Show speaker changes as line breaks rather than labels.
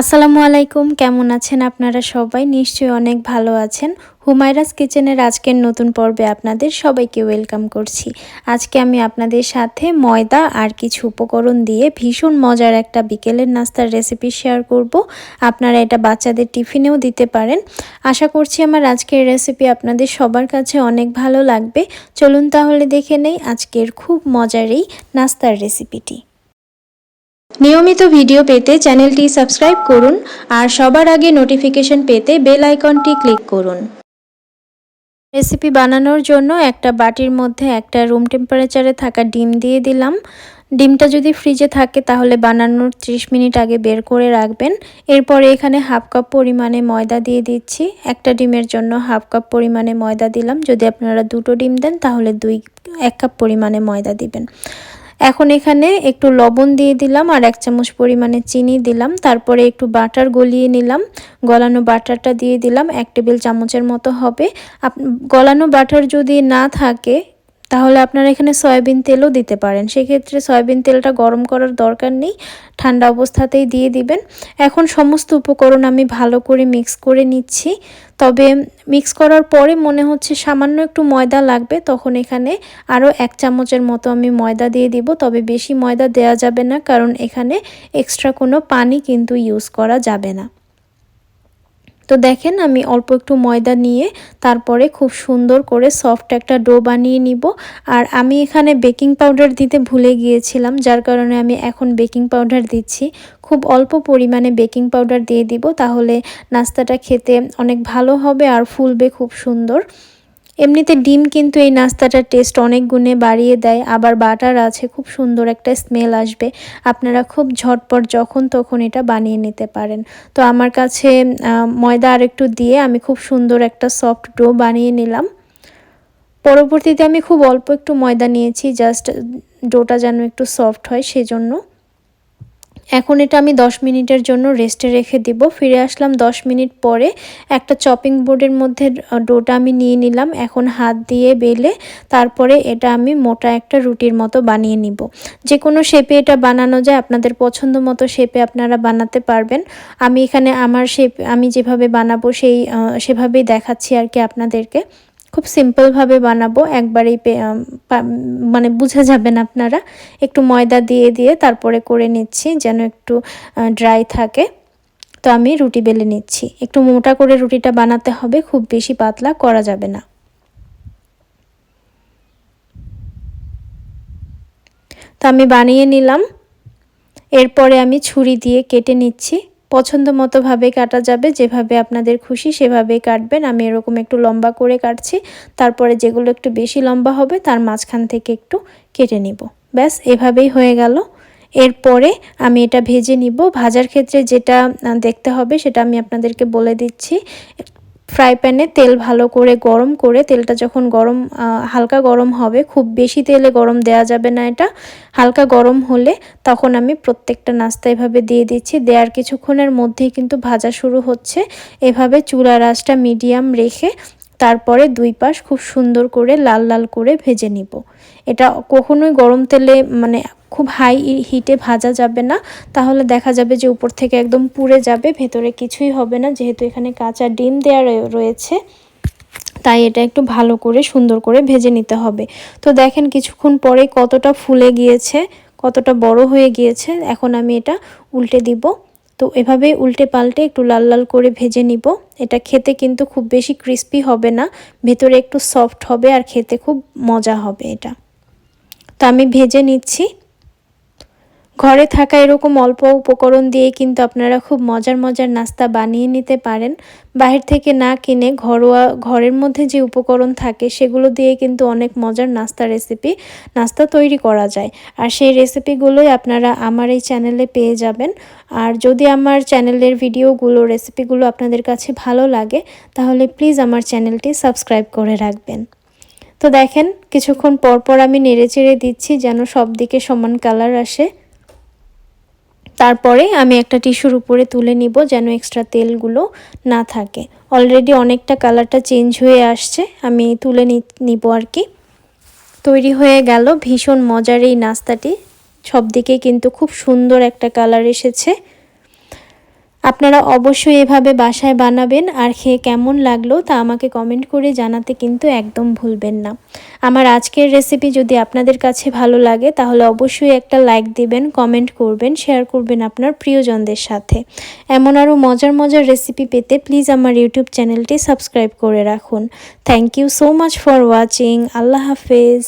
আসসালামু আলাইকুম, কেমন আছেন আপনারা সবাই? নিশ্চয়ই অনেক ভালো আছেন। হুমায়রাস কিচেনের আজকের নতুন পর্বে আপনাদের সবাইকে ওয়েলকাম করছি। আজকে আমি আপনাদের সাথে ময়দা আর কিছু উপকরণ দিয়ে ভীষণ মজার একটা বিকেলের নাস্তার রেসিপি শেয়ার করব। আপনারা এটা বাচ্চাদের টিফিনেও দিতে পারেন। আশা করছি আমার আজকের রেসিপি আপনাদের সবার কাছে অনেক ভালো লাগবে। চলুন তাহলে দেখে নেই আজকের খুব মজার এই নাস্তার রেসিপিটি। নিয়মিত ভিডিও পেতে চ্যানেলটি সাবস্ক্রাইব করুন আর সবার আগে নোটিফিকেশন পেতে বেল আইকনটি ক্লিক করুন। রেসিপি বানানোর জন্য একটা বাটির মধ্যে একটা রুম টেম্পারেচারে থাকা ডিম দিয়ে দিলাম। ডিমটা যদি ফ্রিজে থাকে তাহলে বানানোর 30 মিনিট আগে বের করে রাখবেন। এরপরে এখানে হাফ কাপ পরিমাণে ময়দা দিয়ে দিচ্ছি। একটা ডিমের জন্য হাফ কাপ পরিমাণে ময়দা দিলাম। যদি আপনারা দুটো ডিম দেন তাহলে দুই, এক কাপ পরিমাণে ময়দা দিবেন। এখন এখানে একটু লবণ দিয়ে দিলাম আর এক চামচ পরিমাণে চিনি দিলাম। তারপরে একটু বাটার গলিয়ে নিলাম। গলানো বাটারটা দিয়ে দিলাম। এক টেবিল চামচের মতো হবে। গলানো বাটার যদি না থাকে তাহলে আপনারা এখানে সয়াবিন তেলও দিতে পারেন। সেক্ষেত্রে সয়াবিন তেলটা গরম করার দরকার নেই, ঠান্ডা অবস্থাতেই দিয়ে দিবেন। এখন সমস্ত উপকরণ আমি ভালো করে মিক্স করে নিচ্ছি। তবে মিক্স করার পরে মনে হচ্ছে সামান্য একটু ময়দা লাগবে, তখন এখানে আরও এক চামচের মতো আমি ময়দা দিয়ে দিব। তবে বেশি ময়দা দেয়া যাবে না, কারণ এখানে এক্সট্রা কোনো পানি কিন্তু ইউজ করা যাবে না। তো দেখেন আমি অল্প একটু ময়দা নিয়ে তারপরে খুব সুন্দর করে সফট একটা ডো বানিয়ে নিব। আর আমি এখানে বেকিং পাউডার দিতে ভুলে গিয়েছিলাম, যার কারণে আমি এখন বেকিং পাউডার দিচ্ছি। খুব অল্প পরিমাণে বেকিং পাউডার দিয়ে দিব, তাহলে নাস্তাটা খেতে অনেক ভালো হবে আর ফুলবে খুব সুন্দর। এমনিতে ডিম কিন্তু এই নাস্তাটার টেস্ট অনেক গুণে বাড়িয়ে দেয়, আবার বাটার আছে, খুব সুন্দর একটা স্মেল আসবে। আপনারা খুব ঝটপট যখন তখন এটা বানিয়ে নিতে পারেন। তো আমার কাছে ময়দা আর একটু দিয়ে আমি খুব সুন্দর একটা সফট ডো বানিয়ে নিলাম। পরবর্তীতে আমি খুব অল্প একটু ময়দা নিয়েছি, জাস্ট ডোটা যেন একটু সফট হয় সেজন্য। এখন এটা আমি 10 মিনিটের জন্য রেস্টে রেখে দিব। ফিরে আসলাম 10 মিনিট পরে। একটা চপিং বোর্ডের মধ্যে ডোটা আমি নিয়ে নিলাম। এখন হাত দিয়ে বেলে তারপরে এটা আমি মোটা একটা রুটির মতো বানিয়ে নিব। যে কোনো শেপে এটা বানানো যায়, আপনাদের পছন্দ মতো শেপে আপনারা বানাতে পারবেন। আমি এখানে আমার শেপ আমি যেভাবে বানাবো সেই সেভাবেই দেখাচ্ছি আর কি আপনাদেরকে। খুব সিম্পলভাবে বানাবো। একবারেই মানে বুঝে যাবেন আপনারা। একটু ময়দা দিয়ে দিয়ে তারপরে করে নিচ্ছি যেন একটু ড্রাই থাকে। তো আমি রুটি বেলে নিচ্ছি। একটু মোটা করে রুটিটা বানাতে হবে, খুব বেশি পাতলা করা যাবে না। তো আমি বানিয়ে নিলাম। এরপরে আমি ছুরি দিয়ে কেটে নিচ্ছি। পছন্দ মতোভাবে কাটা যাবে, যেভাবে আপনাদের খুশি সেভাবেই কাটবেন। আমি এরকম একটু লম্বা করে কাটছি, তারপরে যেগুলো একটু বেশি লম্বা হবে তার মাঝখান থেকে একটু কেটে নিব। ব্যাস, এভাবেই হয়ে গেল। এরপরে আমি এটা ভেজে নিব। ভাজার ক্ষেত্রে যেটা দেখতে হবে সেটা আমি আপনাদেরকে বলে দিচ্ছি। ফ্রাই প্যানে তেল ভালো করে গরম করে তেলটা যখন গরম হালকা গরম হবে, খুব বেশি তেলে গরম দেওয়া যাবে না এটা। হালকা গরম হলে তখন আমি প্রত্যেকটা নাস্তা এভাবে দিয়ে দিচ্ছি। দেওয়ার কিছুক্ষণের মধ্যেই কিন্তু ভাজা শুরু হচ্ছে। এভাবে চুলা রাসটা মিডিয়াম রেখে তারপরে দুই পাশ খুব সুন্দর করে লাল লাল করে ভেজে নিব। এটা কখনোই গরম তেলে মানে খুব হাই হিটে ভাজা যাবে না। তাহলে দেখা যাবে যে উপর থেকে একদম পুড়ে যাবে, ভেতরে কিছুই হবে না, যেহেতু এখানে কাঁচা ডিম দেওয়া রয়েছে। তাই এটা একটু ভালো করে, সুন্দর করে ভেজে নিতে হবে। তো দেখেন কিছুক্ষণ পরে কতটা ফুলে গিয়েছে, কতটা বড় হয়ে গিয়েছে। এখন আমি এটা উল্টে দিব। তো এভাবে উল্টে পাল্টে একটু লাল লাল করে ভেজে নিব। এটা খেতে কিন্তু খুব বেশি ক্রিস্পি হবে না, ভেতরে একটু সফট হবে আর খেতে খুব মজা হবে এটা। তো আমি ভেজে নিচ্ছি। ঘরে থাকা এরকম অল্প উপকরণ দিয়ে কিন্তু আপনারা খুব মজার মজার নাস্তা বানিয়ে নিতে পারেন। বাহির থেকে না কিনে ঘরোয়া, ঘরের মধ্যে যে উপকরণ থাকে সেগুলো দিয়ে কিন্তু অনেক মজার নাস্তা রেসিপি, নাস্তা তৈরি করা যায়। আর সেই রেসিপিগুলোই আপনারা আমার এই চ্যানেলে পেয়ে যাবেন। আর যদি আমার চ্যানেলের ভিডিওগুলো, রেসিপিগুলো আপনাদের কাছে ভালো লাগে, তাহলে প্লিজ আমার চ্যানেলটি সাবস্ক্রাইব করে রাখবেন। তো দেখেন, কিছুক্ষণ পর পর আমি নেড়ে চেড়ে দিচ্ছি যেন সব দিকে সমান কালার আসে। তারপরে আমি একটা টিস্যুর উপরে তুলে নিব যেন এক্সট্রা তেলগুলো না থাকে। অলরেডি অনেকটা কালারটা চেঞ্জ হয়ে আসছে, আমি তুলে নিব আর কি। তৈরি হয়ে গেল, ভীষণ মজার এই নাস্তাটি। সব দিকে কিন্তু খুব সুন্দর একটা কালার এসেছে। আপনারা অবশ্যই এভাবে বাসায় বানাবেন আর খেয়ে কেমন লাগল তা আমাকে কমেন্ট করে জানাতে কিন্তু একদম ভুলবেন না। আমার আজকের রেসিপি যদি আপনাদের কাছে ভালো লাগে তাহলে অবশ্যই একটা লাইক দিবেন কমেন্ট করবেন শেয়ার করবেন আপনার প্রিয়জনদের সাথে। এমন আরও মজার মজার রেসিপি পেতে প্লিজ আমার ইউটিউব চ্যানেলটি সাবস্ক্রাইব করে রাখুন। Thank you so much for watching আল্লাহ হাফেজ।